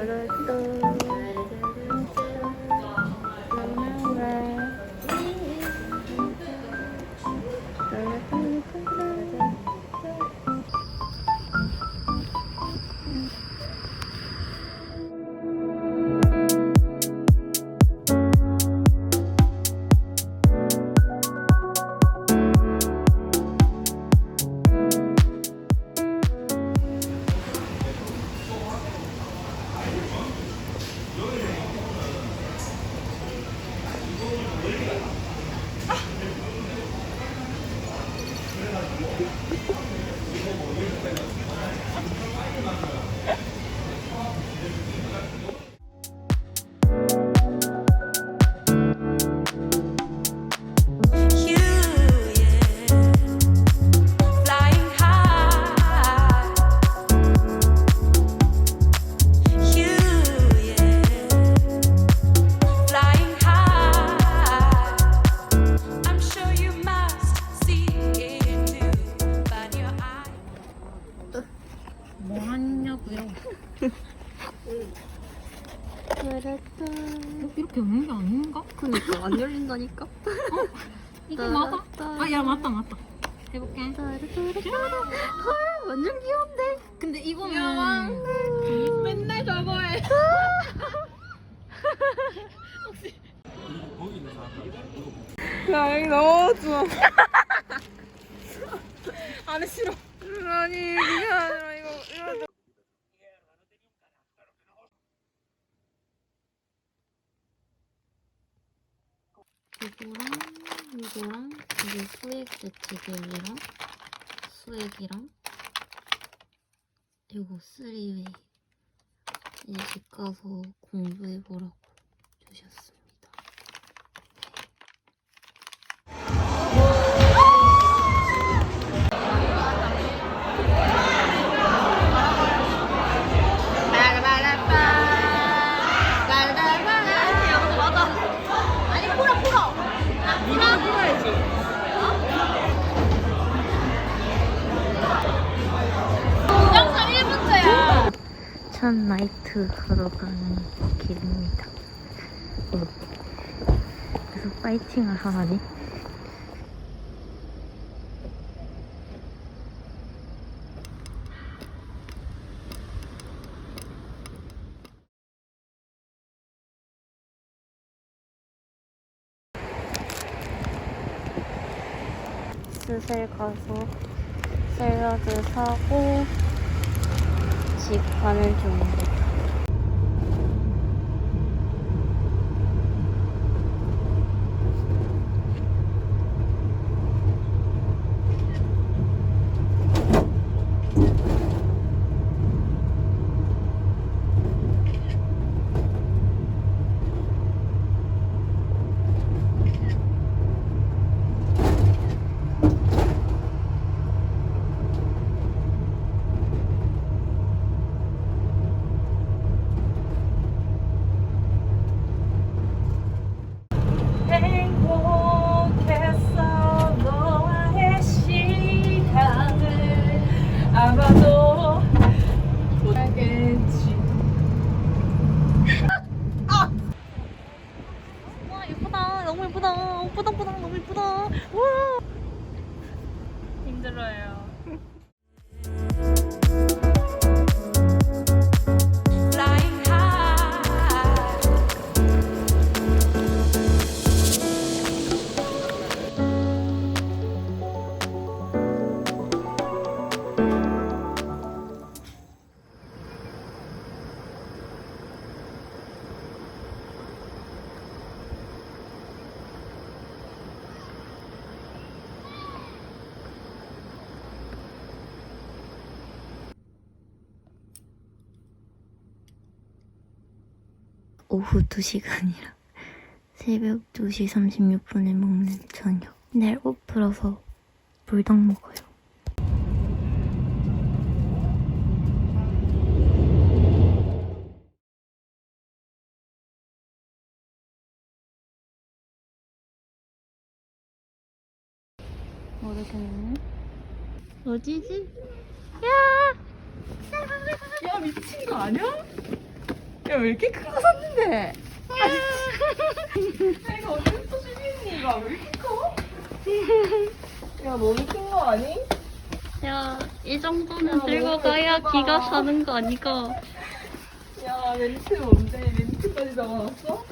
따라따 하냐고요? 이렇게 없는 게 아닌가? 그니까 안 열린다니까. 이게 맞아? 아, 야, 맞다, 맞다. 해볼게. 헐 완전 귀여운데. 근데 이거는 맨날 저거 해. 야 여기 넣어줘. 안에 싫어. 아니 그게 아니라 이거 이거. 이거랑 이거랑 이게 수액 세트들이랑 수액이랑 이거 쓰리웨이 이제 집 가서 공부해보라고 주셨습니다. 첫 나이트 하러 가는 길입니다. 어. 그래서 파이팅을 하다니. 스슬 가서 샐러드 사고 집 가는 중입니다. 행복했어 너와의 시간을 아마도 못하겠지 와 예쁘다 너무 예쁘다 예쁘다 힘들어요 오후 2시간이라 새벽 2시 36분에 먹는 저녁 내일 옷 풀어서 불닭 먹어요 모르겠네 어디지? 야 미친 거 아니야? 야 왜 이렇게 큰 거 샀는데? 야 이거 어디서 주니 이거 왜 이렇게 커? 야 너무 큰거 아니? 야, 이 정도는 들고 가야 기가 사는 거 아니가? 야 멘트 뭔데? 멘트까지 적어놨어?